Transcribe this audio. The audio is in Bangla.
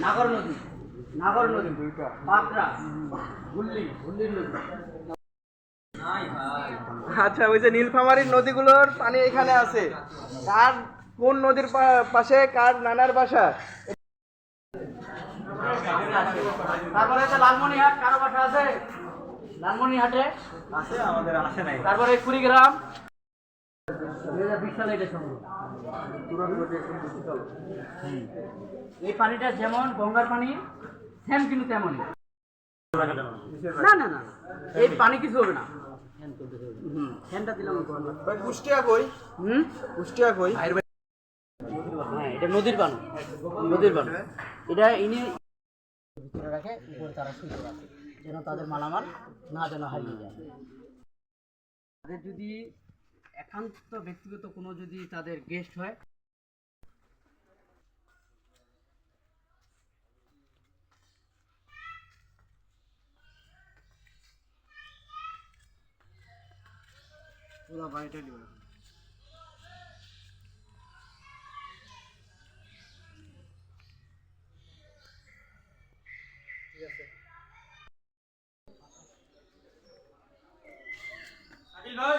নাগর নদী নাগর নদী পাকড়া হুল্লি হুল্লির নদী। আচ্ছা ওই যে নীলফামারীর নদীগুলোর পানি এখানে আছে। কার কোন নদীর পা- পাশে কার নানার বাসা? তারপরে লালমনিহাট কারও বাসা আছে? লালমনিহাটে? আছে আমাদের আসে নাই। তারপরে কুড়িগ্রাম? সালে এটা সংগ্রহ। এই পানিটা যেমন গঙ্গার পানি সেম কিন্তু তেমনই। না না না এই পানি কিছু হবে না। হুম ফ্যানটা দিলাম কুষ্টিয়া কই? হুম? কুষ্টিয়া কই? হ্যাঁ এটা নদীর বানু নদীর বানু এটা ইনি ভিতরে রাখে উপরে তারা শুয়ে রাখে যেন তাদের মালামাল না যেন হারিয়ে যায়। তাদের যদি একান্ত ব্যক্তিগত কোনো যদি তাদের গেস্ট হয়। পুরো বাড়িটা নিবে ঠিক আছে। আদিল ভাই!